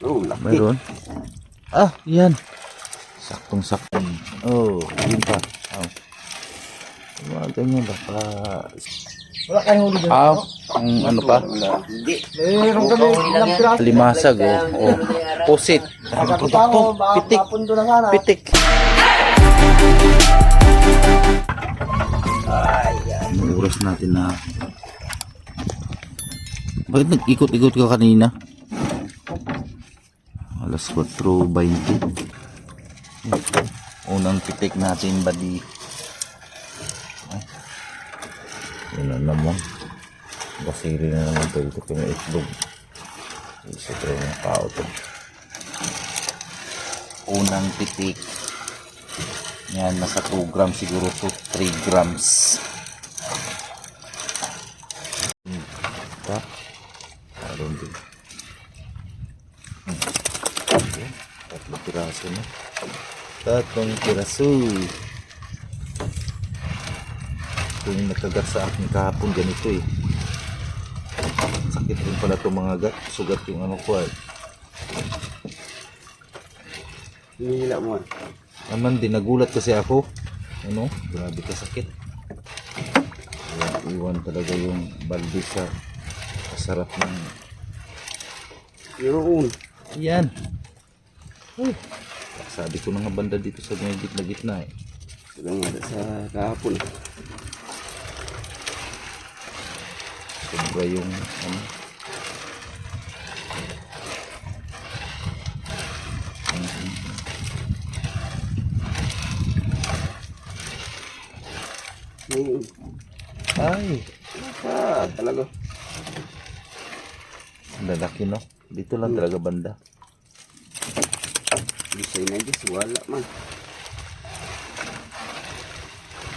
Oh, laki. Meron. Ah, yan. Saktong saktong. Oh, yun pa. Oh. Mga ganyan ba? Pa... Wala kayong huli dyan. Ah, ang ano pa? Hindi. Meron kami ilang piraso. Limasag, oh. oh. Pusit. Putik to. Pitik. Mapundo na sana. Pitik. Ang oras natin na... Bakit nag-ikot-ikot ka kanina? Alas 4.20. Unang pitik natin ba di... Ay. Yun na naman. Basiri na naman. Ito ko yung itlog. Isa ko yung tao to. Unang pitik. Yan, nasa 2 grams siguro to 3 grams. Hmm. Ito. Meron din. Hmm. Okay. Tatlong piraso na. Tatlong piraso. Ito yung nakagat sa akin kahapon ganito eh. Sakit rin pala itong mga gat. Sugat yung ano ko eh. Hinihila mo. ah. Naman din, nagulat kasi ako. Ano? Grabe ka sakit. Kaya iwan talaga yung balde sa kasarap ng... Yun. Yan. Uy. Sabi ko na nga banda dito sa may gitna-gitna eh. Ito nga sa kahapon. Sobra yung ano. Ay, Ah, talaga. ang lalaki no. Dito lang talaga banda. Bisay na dyan. Wala man.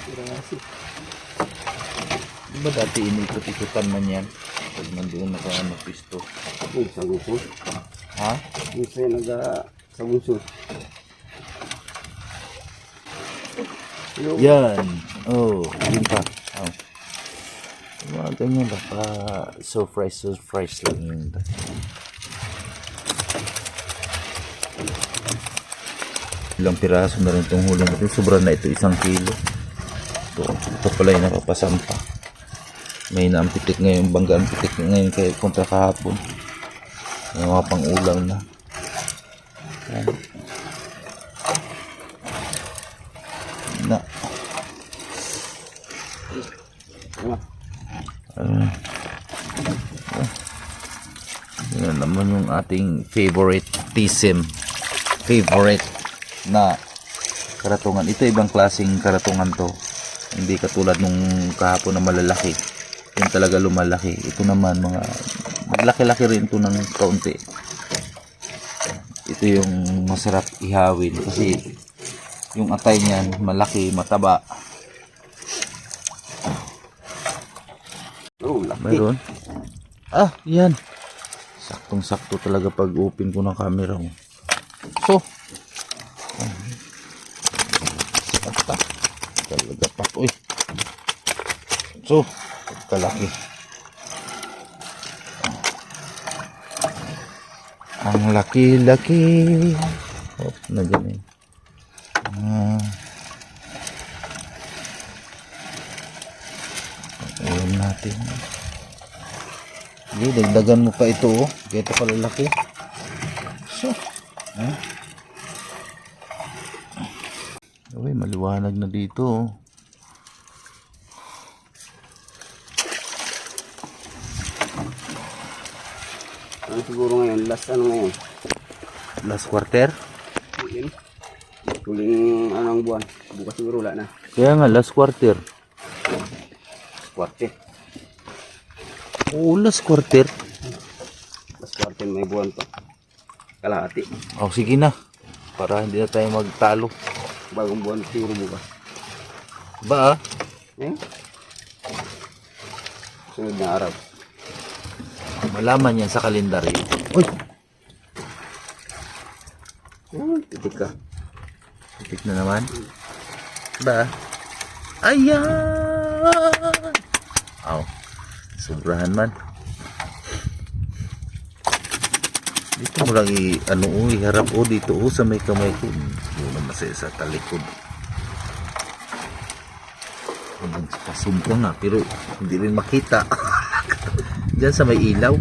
Piraso. Di ba dati inikot-ikutan man yan? Pag nandoon naka ano, pisto. Uy, sa gusto. Ha? Bisay naga sa gusto. Yan. Oh, yun pa. Oh. Mga ganyan ba? Pa surprise, surprise lang yun. Ilang piraso na rin itong huli natin. Sobra na ito, isang kilo. Ito, ito pala yung napapasampa. May naampitik ngayon, bangga ang pitik ngayon kay kontra kahapon. May mga pang ulam na. Yan. Na. Ah, Yan naman yung ating favorite tism. Favorite na karatungan. Ito ibang klaseng karatungan to. Hindi katulad nung kahapon na malalaki. Yung talaga lumalaki. Ito naman mga maglaki-laki rin to ng kaunti. Ito yung masarap ihawin kasi yung atay niyan malaki, mataba. Oh, laki. Meron? Ah, yan. Saktong-sakto talaga pag open ko ng camera mo. So, basta. Talaga pa. Uy. So, kalaki. Ang laki-laki. Oh, na ganun. Ah. Ulam natin. Sige, dagdagan mo pa ito oh. Ito pala laki. So, ha? Uy, maliwanag na dito oh. Ano siguro ngayon? Last ano ngayon? Last quarter? Yun. Tuling anong buwan. Bukas siguro wala na. Kaya nga, last quarter. Kwarte. Oo, last quarter. Last kwarte may buwan to. Kalahati. Oh, sige na. Para hindi na tayo magtalo. Bagong buwan siguro bukas. Ba ah? Eh? Sunod na araw. Malaman yan sa kalendaryo. Uy! Oh, titik ka. Titik na naman. Ba? Ayan! Aw. Sobrahan man. Walang i, ano, oh, iharap o dito o sa may kamay ko. Doon naman sa, sa talikod. Walang pasum ka nga, pero hindi rin makita. Diyan sa may ilaw.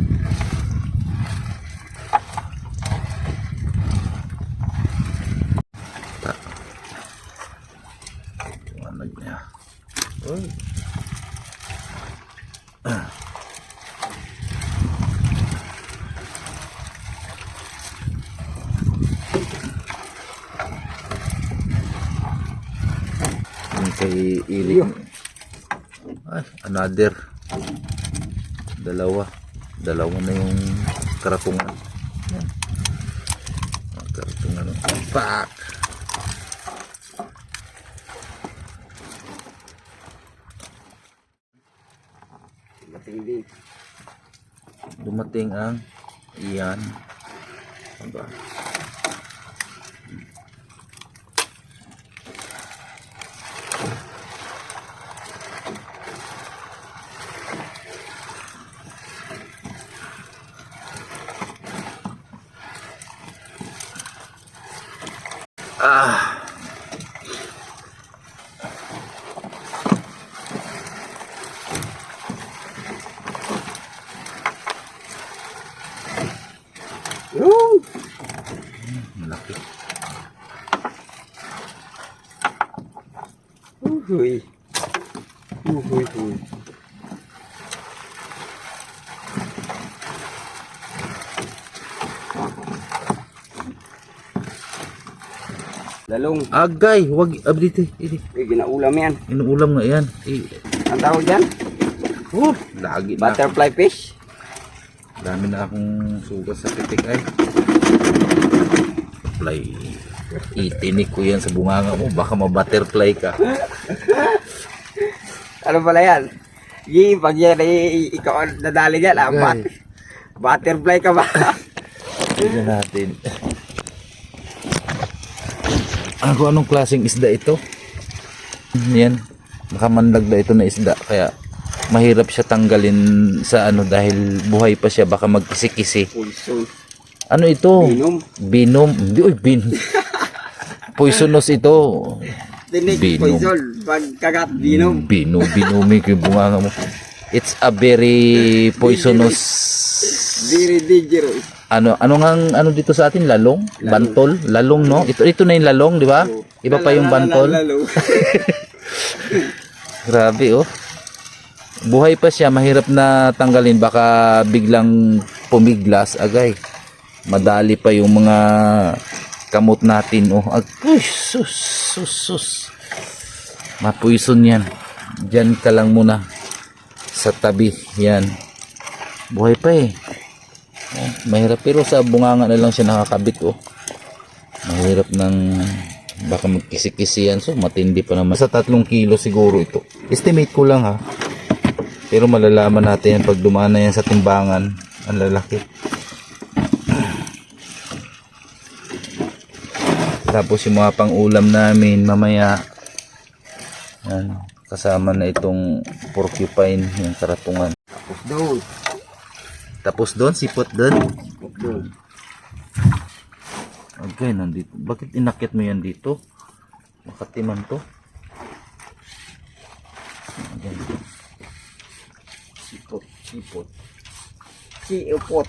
Ta. Tumanag niya. Uy. Iri. Ay, another. Dalawa. Dalawa na yung karatungan. Yan. Karatungan. Pak! Dumating ang iyan. Aba. Ah. Yung! Malaki. Uhuy. Uhuy, uhuy. Lalong. Agay, wag abdi dito. Ini Eh, ginaulam yan. inuulam nga yan. Eh, Ang tawag dyan? oh, lagi na. Butterfly fish. Dami na akong sugat sa titik ay. Fly. Itinik ko yan sa bunganga mo. Baka ma-butterfly ka. Ano pala yan? Yi, pag yan ay ikaw ang nadali dyan, ah, Okay. bat- butterfly ka ba? Tignan natin. Ako anong klaseng isda ito? Yan. Nakamandag na ito na isda. Kaya mahirap siya tanggalin sa ano dahil buhay pa siya. Baka magkisi-kisi. Ano ito? Binom. Binom. Hindi, uy, bin. Poisonous ito. Tinik, Binom. poison. Pag kagat, binom. Binom, binumi ko yung bunganga mo. It's a very poisonous Very dangerous. ano ano nga ang- ano dito sa atin? Lalong, bantol? Lalong no? Ito ito na yung lalong di ba? Iba pa yung bantol. grabe oh. Buhay pa siya. Mahirap na tanggalin. Baka biglang pumiglas agay. Madali pa yung mga kamot natin oh Ag mapuison yan Diyan ka lang muna sa tabi yan buhay pa eh Oh, mahirap pero sa bunganga na lang siya nakakabit oh. Mahirap ng baka magkisi-kisi yan. So matindi pa naman. Sa tatlong kilo siguro ito. Estimate ko lang ha. Pero malalaman natin yan pag dumaan na yan sa timbangan. Ang lalaki. Tapos yung mga pang ulam namin mamaya. Yan. Kasama na itong porcupine, yung karatungan. Tapos doon. Tapos doon, sipot doon. Doon. Okay, nandito. Bakit inakit mo yan dito? Makatiman to. Ayan. Sipot, sipot. Siupot.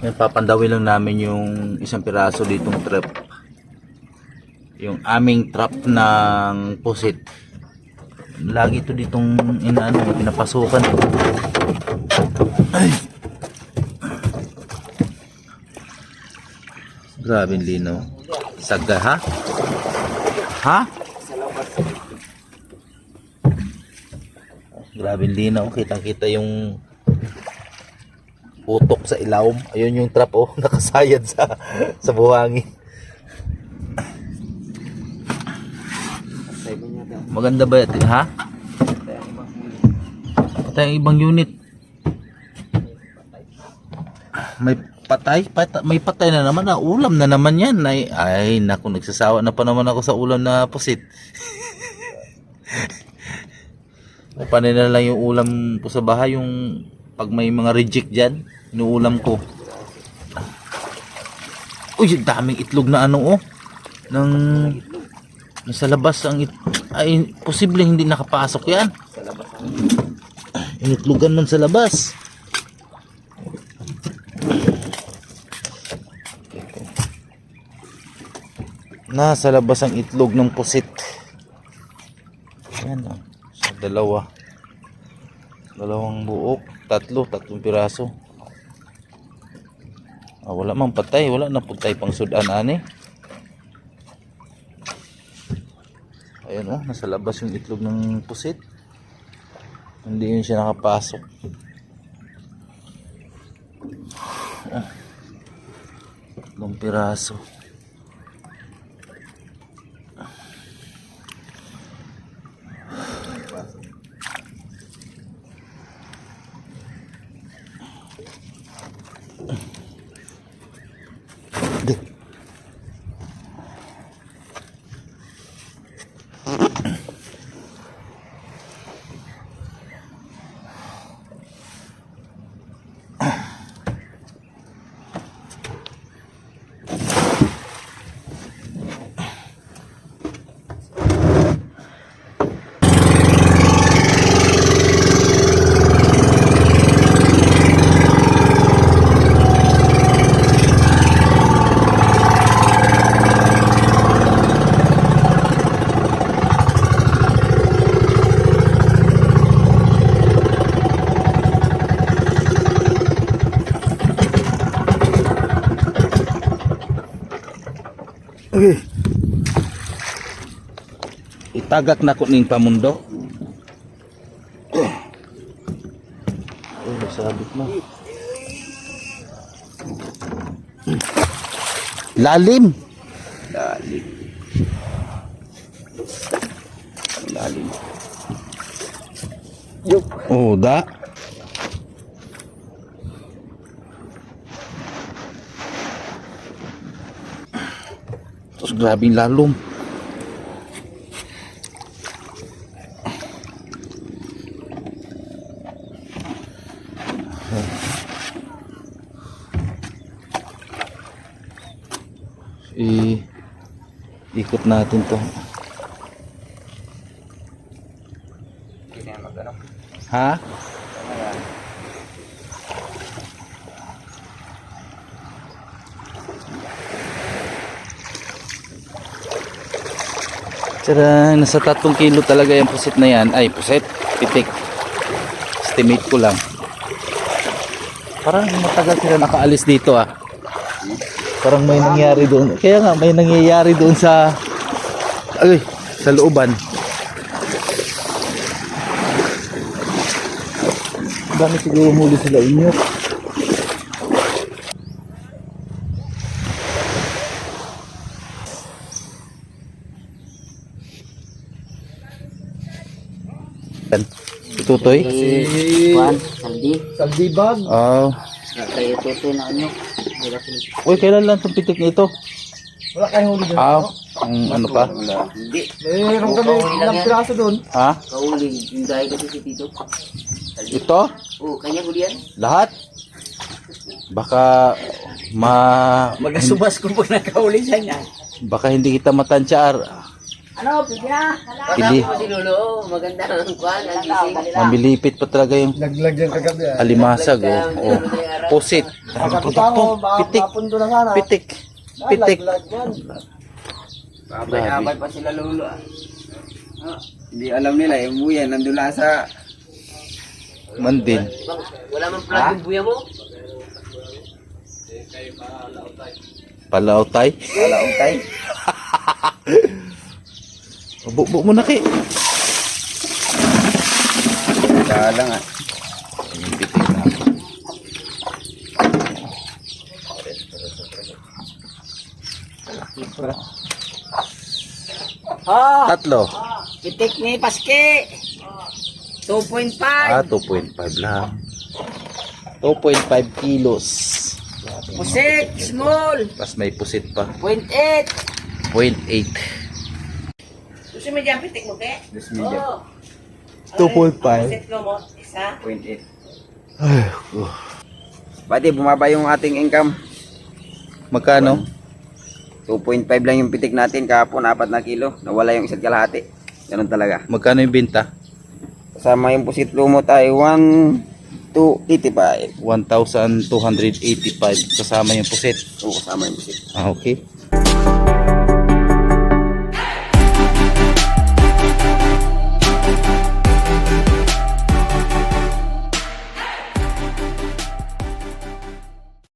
Yan, papandawin lang namin yung isang piraso ditong trap. Yung aming trap ng pusit. lagi to ditong inaano, pinapasukan. Ay. Grabe linaw. Saga ha? Ha? Grabe linaw. Kitang-kita yung putok sa ilawom. Ayun yung trap oh, nakasayad sa sa buhangin. Patay. Maganda ba ito, ha? Patay ang ibang unit. May patay? Pata- may patay na naman na. Ulam na naman yan. Ay, ay naku, nagsasawa na pa naman ako sa ulam na pusit. Panay na lang yung ulam ko sa bahay. Yung pag may mga reject dyan, inuulam ko. Uy, daming itlog na ano oh. Nang Nasa labas ang it ay posible hindi nakapasok yan. Sa labas. Initlugan man sa labas. Nasa labas ang itlog ng pusit. Yan oh. Sa dalawa. Dalawang buok. Tatlo. Tatlong piraso. Ah, wala mang patay. Wala na patay pang sudan ani. Ayan oh, nasa labas yung itlog ng pusit. Hindi yun siya nakapasok. Ah. Tatlong piraso. Itagak na ko ning pamundo. Oh, nasabit mo. Lalim. Lalim. Lalim. Yup. Oh, da. Terus grabing lalom. I ikot natin to. Ha? Tara, nasa 3 kilo talaga yung pusit na yan. Ay, pusit, pitik. Estimate ko lang. Parang matagal sila nakaalis dito ah. Parang may nangyari doon. Kaya nga, may nangyayari doon sa... Ay, sa looban. Dami siguro muli sila inyo. Tutoy? Juan, Saldi. Saldibag. Oh. Kayo tuto na ano. Uy, kailan lang itong pitik nito? Wala kayong huli doon. Ah, ang ano pa? Hindi. Meron kami ilang piraso doon. Ha? Kauling. Yung dahil kasi si Tito. Ito? Oo, kanya huli yan. Lahat? Baka ma Magasubas ko po nakauli siya niya. baka hindi kita matansyaar. Ano. Hindi. Kasama si Lolo. Maganda ang kuhan. Ang gising. Mamilipit pa talaga yung Naglag yan kagabi ah. alimasag oh. oh. Pusit. Pagkatapos, Pitik. mapundo na sana. Pitik. Pitik. Naglag yan. Abay-abay pa sila Lolo ah. Hindi alam nila, yung buya, nandun lang sa... Mandin. Bang, wala man pala yung buya mo. Palautay. Wala utay. Bukbuk mo na kay. Wala lang ah. Yung pitik na. Oh, Tatlo. pitik ni Paske. 2.5. Ah, 2.5 lang. 2.5 kilos. Pusit, small. Tapos may pusit pa. 0.8. 0.8. Gusto mo dyan pitik mo, ke? Dos media. Oh. 2.5. Pusit ko mo, isa. 0.8. Pati bumaba yung ating income. Magkano? 2.5 lang yung pitik natin kahapon, 4 na kilo. Nawala yung isa't kalahati. Ganun talaga. Magkano yung binta? Kasama yung pusit lumot ay 1 to 85. 1,285 kasama yung pusit. Oo, kasama yung pusit. Ah, okay.